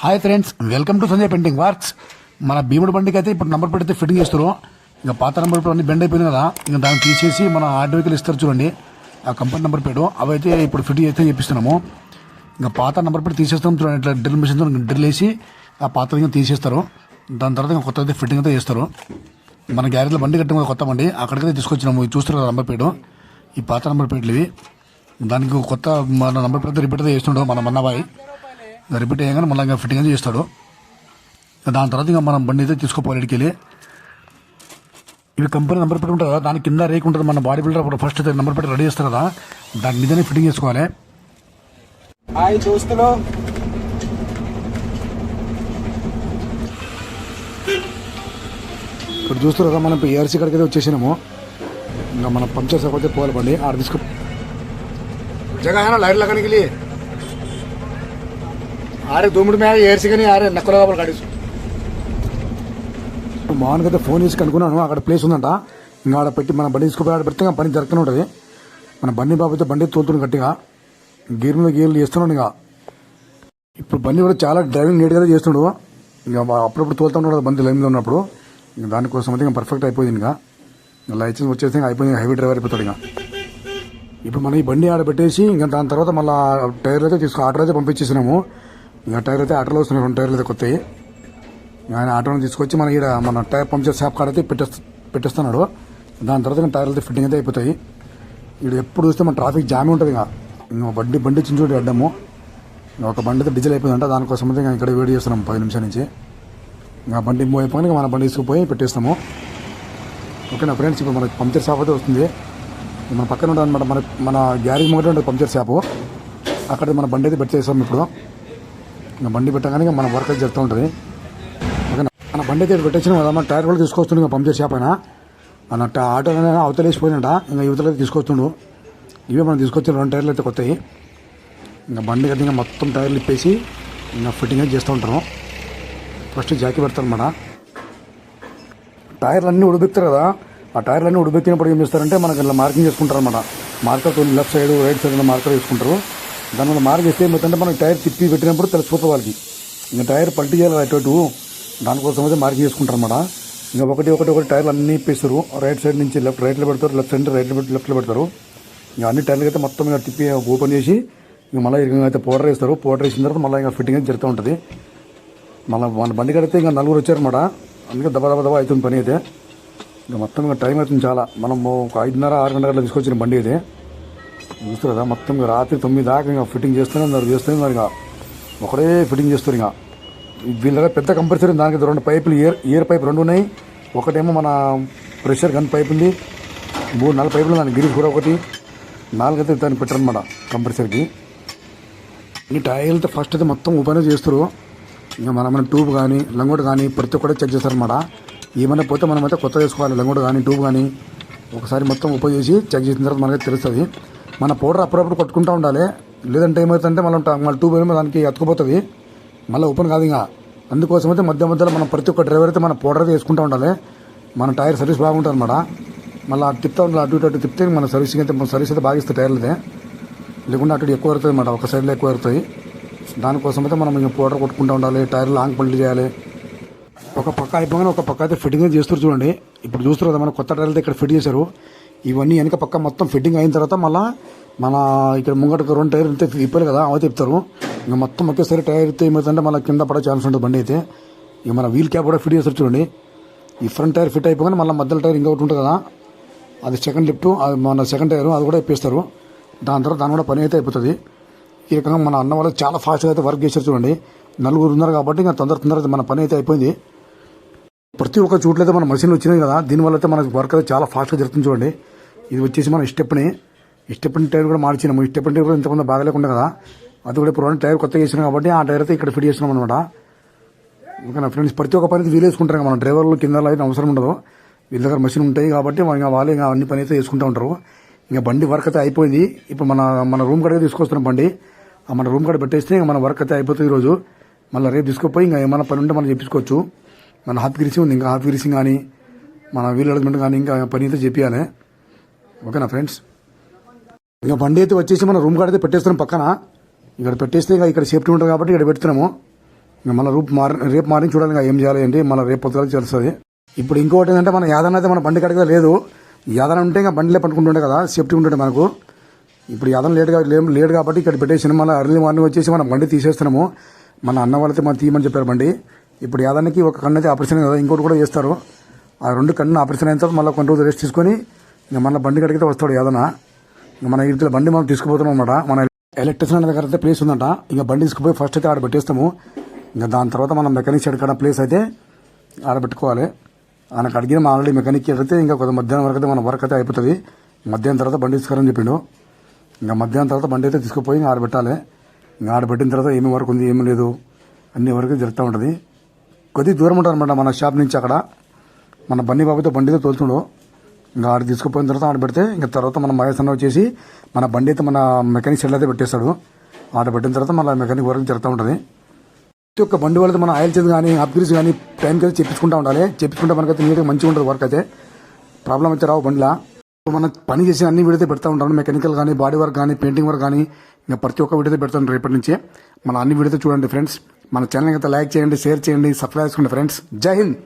Hi friends welcome to Sanjay painting works మన భీముడు బండికి అయితే ఇప్పుడు నంబర్ పెడితే ఫిట్టింగ్ చేస్తారు ఇంకా పాత నంబర్ ప్లేట్ అన్ని బెండ్ అయిపోయింది కదా ఇంకా దాన్ని తీసేసి మన హార్డ్ వెహికల్ ఇస్తారు చూడండి. ఆ కంపెనీ నెంబర్ ప్లేట్ అవి అయితే ఇప్పుడు ఫిట్ చేస్తే చెప్పిస్తున్నాము. ఇంకా పాత నెంబర్ ప్లేట్ తీసేస్తాం చూడండి. ఇట్లా డ్రిల్ మిషన్తో డ్రిల్ వేసి ఆ పాత ఇంకా తీసేస్తారు. దాని తర్వాత ఇంకా కొత్త అయితే ఫిట్టింగ్ అయితే చేస్తారు. మన గ్యారేజ్లో బండి కట్టడం కొత్త బండి. అక్కడికైతే తీసుకొచ్చినాము. చూస్తారు కదా నంబర్ ప్లేట్ ఈ పాత నంబర్ ప్లేట్లు ఇవి. దానికి కొత్త మన నంబర్ ప్లేట్ రిపీట్ అయితే చేస్తుండవు మన మన్నబాయి. రిపీట్ చేయగానే మళ్ళీ ఇంకా ఫిట్టింగ్ చేస్తాడు. దాని తర్వాత ఇంకా మనం బండి అయితే తీసుకోపోవాలి వెళ్ళి ఇవి కంపెనీ నెంబర్ పెట్టి ఉంటుంది దాని కింద రేక్ ఉంటుంది మన బాడీ బిల్డర్ అప్పుడు ఫస్ట్ నెంబర్ పెట్టి రెడీ చేస్తారు కదా దాని మీదనే ఫిట్టింగ్ చేసుకోవాలి. హాయ్ ఇప్పుడు చూస్తారు కదా మనం ఏఆర్సీ కాడికి అయితే వచ్చేసినాము. ఇంకా మనం పంచర్ సపోతే పోవాలి బండి ఆడ తీసుకు జగన్ లైట్ లగడానికి ఆరే దుమ్ముడు మీద ఏర్చికని ఆరే నక్కల లోపల కడిచు మామూలుగా అయితే ఫోన్ చేసి కనుక్కున్నాను అక్కడ ప్లేస్ ఉందంట. ఇంకా ఆడ పెట్టి మన బండి తీసుకుపోయి ఆడ పెడితే పని జరుగుతూనే ఉంటుంది. మన బండి బాబు అయితే బండి తోలుతుంది గట్టిగా. గీర్లు గీర్లు చేస్తున్నాడు ఇంకా. ఇప్పుడు బండి కూడా చాలా డ్రైవింగ్ నీట్గా చేస్తున్నాడు. ఇంకా అప్పుడప్పుడు తోలుతూ ఉన్నాడు బండి లైన్లో ఉన్నప్పుడు. ఇంకా దానికోసం అయితే ఇంకా పర్ఫెక్ట్ అయిపోయింది ఇంకా. లైసెన్స్ వచ్చేసి అయిపోయింది హైవే డ్రైవర్ అయిపోతాడు ఇంకా. ఇప్పుడు మనం ఈ బండి ఆడ పెట్టేసి ఇంకా దాని తర్వాత మళ్ళీ టైర్లు అయితే తీసుకు ఆర్డర్ అయితే పంపించేసినాము. ఇంకా టైర్ అయితే ఆటోలో వస్తున్నాయి రెండు టైర్లు అయితే కొత్తవి ఆయన ఆటోని తీసుకొచ్చి మన ఈడ మన టైర్ పంచర్ షాప్ కాడ అయితే పెట్టేస్తా పెట్టేస్తున్నాడు. దాని తర్వాత ఇంకా టైర్లు అయితే ఫిట్టింగ్ అయితే అయిపోతాయి. ఇక్కడ ఎప్పుడు చూస్తే మన ట్రాఫిక్ జామ్ ఉంటుంది ఇంకా. ఇంకా బండి బండి చించోటి అడ్డము. ఒక బండి అయితే డీజిల్ అయిపోయిందంట దానికోసం అయితే ఇంకా ఇక్కడ వెయిట్ చేస్తున్నాం పది నిమిషాల నుంచి. ఇంకా బండి మూవ్ అయిపోయి ఇంకా మన బండి తీసుకుపోయి పెట్టేస్తాము ఓకేనా ఫ్రెండ్స్? ఇప్పుడు మనకి పంచర్ షాప్ అయితే వస్తుంది. మన పక్కన ఉంటుంది అనమాట మన మన గ్యారేజ్ ముంగట ఉంటుంది పంచర్ షాపు. అక్కడ మన బండి అయితే పెట్టేస్తాం ఇప్పుడు. ఇంకా బండి పెట్టగానే ఇంకా మన వర్క్ అయితే జరుగుతూ ఉంటుంది. ఓకేనా? మన బండి అయితే పెట్టేసిన కదా మన టైర్ కూడా తీసుకొస్తుండే ఇంకా పంచర్ షాప్ మన ట- అవతలేసిపోయినట ఇంకా యువతలు అయితే తీసుకొస్తుండు. ఇవే మనం తీసుకొచ్చిన రెండు టైర్లు అయితే కొత్తవి ఇంకా బండి కదా ఇంకా మొత్తం టైర్లు ఇప్పేసి ఇంకా ఫిట్టింగ్ అయితే చేస్తూ ఉంటాము. ఫస్ట్ జాకీ పెడతారు టైర్లు అన్నీ ఉడిపిస్తారు కదా ఆ టైర్లు అన్నీ ఉడిపెక్కినప్పుడు ఏం చేస్తారంటే మనకి ఇలా మార్కింగ్ చేసుకుంటారు అనమాట marker left side right side marker వేసుకుంటారు. దాని వల్ల మార్క్ ఏమవుతుందంటే మనం టైర్ తిప్పి పెట్టినప్పుడు తెలిసిపోతుంది వాళ్ళకి. ఇంకా టైర్ పల్టీ చేయాలి అటు దానికోసం అయితే మార్కింగ్ చేసుకుంటారు అన్నమాట ఇంకా ఒకటి ఒకటి ఒకటి టైర్లు అన్నీ ఇప్పేస్తారు. రైట్ సైడ్ నుంచి లెఫ్ట్ రైట్లో పెడతారు లెఫ్ట్ సైడ్ రైట్లో పెట్టి లెఫ్ట్లో పెడతారు. ఇంకా అన్ని టైర్లు అయితే మొత్తం ఇంకా తిప్పి ఓపెన్ చేసి ఇంకా మళ్ళీ అయితే పౌడర్ వేస్తారు. పౌడర్ వేసిన తర్వాత మళ్ళీ ఇంకా ఫిట్టింగ్ అయితే జరుగుతూ ఉంటుంది. మళ్ళీ మన బండి కడితే ఇంకా నలుగురు వచ్చారన్నమాట. అందుకే దబా దబా దబా అవుతుంది పని అయితే. ఇంకా మొత్తం ఇంకా టైం అవుతుంది చాలా. మనం ఒక ఐదున్నర ఆరు గంటల తీసుకొచ్చిన బండి అయితే. చూస్తారు మొత్తం రాత్రి తొమ్మిది దాకా ఇంకా ఫిట్టింగ్ చేస్తూనే ఉన్నారు చేస్తూనే ఉన్నారు ఇంకా. ఒకడే ఫిట్టింగ్ చేస్తారు ఇంకా. వీళ్ళగా పెద్ద కంపల్సరీ దానికి రెండు పైపులు ఇయర్ ఇయర్ పైప్ రెండు ఉన్నాయి. ఒకటేమో మన ప్రెషర్ గన్ పైప్ ఉంది. మూడు నాలుగు పైపులు దాని గిరి కూడా ఒకటి. నాలుగైతే దాన్ని పెట్టారనమాట కంపల్సరీకి ఈ టైర్లతో ఫస్ట్ అయితే మొత్తం ఓపెన్ చేస్తారు. ఇంకా మన మన ట్యూబ్ కానీ లంగోట్ కానీ ప్రతి ఒక్కటే చెక్ చేస్తారనమాట ఏమైనా పోతే మనం అయితే కొత్త చేసుకోవాలి లంగోట్ కానీ ట్యూబ్ కానీ. ఒకసారి మొత్తం ఓపెన్ చేసి చెక్ చేసిన తర్వాత మనకి తెలుస్తుంది. మన పౌడర్ అప్పుడప్పుడు కొట్టుకుంటూ ఉండాలి. లేదంటే ఏమవుతుందంటే మళ్ళీ మళ్ళీ ట్యూబ్ ఏమో దానికి అతుకుపోతుంది. మళ్ళీ ఓపెన్ కాదు ఇంకా. అందుకోసం అయితే మధ్య మధ్యలో మనం ప్రతి ఒక్క డ్రైవర్ అయితే మన పౌడర్ అయితే వేసుకుంటూ ఉండాలి. మన టైర్ సర్వీస్ బాగుంటుంది అనమాట మళ్ళీ అటు తిప్పుతా ఉండాలి అటు ఇటు అటు తిప్పితే మన సర్వీసింగ్ అయితే మన సర్వీస్ అయితే బాగా ఇస్తాయి టైర్లదే లేకుండా అటు ఎక్కువ అవుతుంది అనమాట ఒక సైడ్లో ఎక్కువ అవుతుంది దానికోసం అయితే మనం ఇంకా పౌడర్ కొట్టుకుంటూ ఉండాలి టైర్ లాంగ్ పల్లి చేయాలి. ఒక పక్క అయిపోగానే ఒక పక్క అయితే ఫిట్టింగ్ అయితే చేస్తారు చూడండి. ఇప్పుడు చూస్తారు కదా మన కొత్త టైర్లు ఇక్కడ ఫిట్ చేశారు. ఇవన్నీ వెనక పక్క మొత్తం ఫిట్టింగ్ అయిన తర్వాత మళ్ళీ మన ఇక్కడ ముంగట రెండు టైర్ అయితే ఇప్పారు కదా అవి తిప్పుతారు. ఇంకా మొత్తం ఒకేసారి టైర్ అయితే ఏమవుతుందంటే మళ్ళీ కింద పడే ఛాన్స్ ఉంటుంది బండి అయితే. ఇక మన వీల్ క్యాప్ కూడా ఫిట్ చేస్తారు చూడండి. ఈ ఫ్రంట్ టైర్ ఫిట్ అయిపోగానే మళ్ళీ మధ్యలో టైర్ ఇంకొకటి ఉంటుంది కదా అది సెకండ్ లిఫ్ట్ అది మన సెకండ్ టైర్ అది కూడా ఇప్పిస్తారు దాని తర్వాత దాని కూడా పని అయితే అయిపోతుంది. ఈ రకంగా మన అన్న వాళ్ళు చాలా ఫాస్ట్గా అయితే వర్క్ చేశారు చూడండి. నలుగురు ఉన్నారు కాబట్టి ఇంకా తొందర తొందర అయితే మన పని అయితే అయిపోయింది. ప్రతి ఒక్క చోట్ల అయితే మన మషిన్లు వచ్చినాయి కదా దీనివల్ల అయితే మనకి వర్క్ అయితే చాలా ఫాస్ట్గా జరుగుతుంది చూడండి. ఇది వచ్చేసి మనం స్టెప్ని స్టెప్ని టైర్ కూడా మార్చినాము. ఈ స్టెప్ని టైర్ కూడా ఇంతకుముందు బాగలేకుండా కదా. అది కూడా ఇప్పుడు టైర్ కొత్తగా చేసినాం కాబట్టి ఆ టైర్ అయితే ఇక్కడ ఫిట్ చేసినాం అనమాట ఇంకా ఫ్రెండ్స్? ప్రతి ఒక్క పని వీలు వేసుకుంటారు మన డ్రైవర్లు కింద అయితే అవసరం ఉండదు. వీళ్ళ దగ్గర మషిన్ ఉంటాయి కాబట్టి ఇంకా వాళ్ళే ఇంకా అన్ని పని అయితే చేసుకుంటూ ఉంటారు. ఇంకా బండి వర్క్ అయితే అయిపోయింది. ఇప్పుడు మన మన రూమ్ కాడే తీసుకొస్తున్నాం బండి. ఆ మన రూమ్ కాడ పెట్టేస్తే ఇంకా మన వర్క్ అయితే అయిపోతుంది ఈరోజు. మళ్ళీ రేపు తీసుకుపోయి ఇంకా ఏమైనా పని ఉంటే మనం చెప్పుకోవచ్చు మన హాఫ్ గ్రీసింగ్ ఉంది. ఇంకా హాఫ్ గ్రీసింగ్ కానీ మన వీల్ అడ్మెంట్ కానీ ఇంకా పని అయితే చెప్పాలి ఓకేనా ఫ్రెండ్స్? ఇంకా బండి అయితే వచ్చేసి మన రూమ్ కాడ అయితే పెట్టేస్తున్నాం పక్కన. ఇక్కడ పెట్టేస్తే ఇంకా ఇక్కడ సేఫ్టీ ఉంటుంది కాబట్టి ఇక్కడ పెడుతున్నాము. ఇంకా మళ్ళీ రూప్ మార్ రేపు మార్నింగ్ చూడాలి ఇంకా ఏం చేయాలి ఏంటి మళ్ళీ రేపు పొద్దుగా తెలుస్తుంది. ఇప్పుడు ఇంకోటి ఏంటంటే మన యాదన అయితే మన బండి కడిగా లేదు. యాదన ఉంటే ఇంకా బండిలే పట్టుకుంటుండే కదా సేఫ్టీ ఉంటుండే మనకు. ఇప్పుడు యాదన లేట్గా లేట్ కాబట్టి ఇక్కడ పెట్టేసి మళ్ళీ అర్లీ మార్నింగ్ వచ్చేసి మనం బండి తీసేస్తున్నాము. మన అన్న వాళ్ళైతే మనం తీయమని చెప్పారు బండి. ఇప్పుడు యాదానికి ఒక కన్ను అయితే ఆపరేషన్ కదా ఇంకోటి కూడా చేస్తారు. ఆ రెండు కన్ను ఆపరేషన్ అయిన తర్వాత మళ్ళీ కొన్ని రోజులు రెస్ట్ తీసుకొని ఇంకా మన బండి కడిగితే వస్తాడు ఏదన్నా ఇంకా మన ఇంట్లో బండి మనం తీసుకుపోతున్నాం అనమాట మన ఎలక్ట్రిషన్ దగ్గర అయితే ప్లేస్ ఉందంట. ఇంకా బండి తీసుకుపోయి ఫస్ట్ అయితే ఆడ పెట్టేస్తాము. ఇంకా దాని తర్వాత మనం మెకానిక్ సైడ్ కాడ ప్లేస్ అయితే ఆడ పెట్టుకోవాలి. ఆయనకు అడిగిన మా ఆల్రెడీ మెకానిక్ అయితే ఇంకా కొంత మధ్యాహ్నం వరకు అయితే మన వర్క్ అయితే అయిపోతుంది. మధ్యాహ్నం తర్వాత బండి తీసుకురని చెప్పిండు. ఇంకా మధ్యాహ్నం తర్వాత బండి అయితే తీసుకుపోయి ఆడబెట్టాలి ఇంకా ఆడబెట్టిన తర్వాత ఏమి వర్క్ ఉంది ఏమి లేదు. అన్ని వరకు జరుగుతూ ఉంటుంది. కొద్ది దూరం ఉంటుంది అనమాట మన షాప్ నుంచి అక్కడ. మన బండి బాబుతో బండితో తోలుతుండో. ఇంకా ఆడ తీసుకుపోయిన తర్వాత ఆడ పెడితే ఇంకా తర్వాత మన మహేష్ అన్న వచ్చేసి మన బండి అయితే మన మెకానిక్ షెడ్ అయితే పెట్టేస్తాడు. ఆడ పెట్టిన తర్వాత మన మెకానిక్ వర్క్ జరుగుతూ ఉంటుంది. ప్రతి ఒక్క బండి వాళ్ళతో మన ఆయిల్ చేంజ్ కానీ అప్గ్రేడ్స్ కానీ టైంకి అయితే చెప్పించుకుంటూ ఉండాలి. చెప్పించుకుంటే మనకైతే నీట్గా మంచిగా ఉంటుంది వర్క్ అయితే. ప్రాబ్లం అయితే రావు బండిలా. మనం పని చేసి అన్ని వీడితే పెడతా ఉంటాను మెకానికల్ కానీ బాడీ వర్క్ కానీ పెయింటింగ్ వర్క్ కానీ ఇంకా ప్రతి ఒక్క వీడితే పెడతాను రేపటి నుంచి. మన అన్ని వీడితే చూడండి ఫ్రెండ్స్ మన ఛానల్ అయితే లైక్ చేయండి షేర్ చేయండి సబ్స్క్రైబ్ చేసుకోండి ఫ్రెండ్స్ జై హింద్!